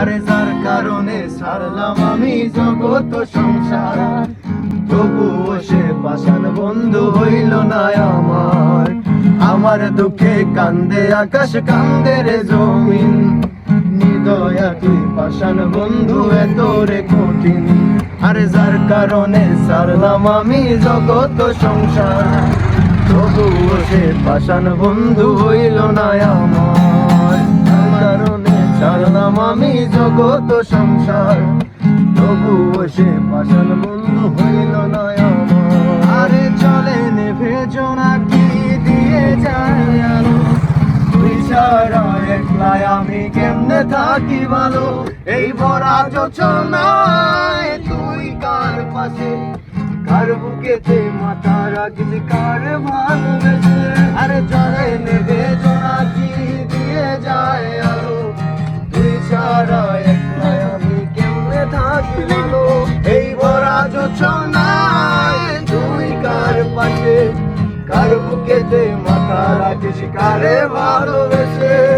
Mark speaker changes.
Speaker 1: আরে যার কারণে ছাড়লাম আমি জগত সংসার। তবুও সে পাশান বন্ধু হইল না আমার। আমার দুঃখে কান্দে, আকাশ কান্দে রে জমিন। নিদয়া পাশান বন্ধু এত রে কঠিন? আরে যার কারণে ছাড়লাম আমি জগত সংসার। তবুও সে পাশান বন্ধু হইল না আমার। ছাড়লাম আমি জগত সংসার, তবুও সে পাশান বন্ধু হইল না আরে চলে নেভে জোনাকি দিয়ে যায় আমি কেমনে থাকি ভালো? এই ভরা যোচনায় তুই কার পাশে? কার বুকেতে মাথা রাখিস, কার ভালোবেসে? আরে ভালো এই ভরা যোচনায় তুই কার পাশে? কার বুকেতে মাথা রাখিস? কারে ভালোবেসে?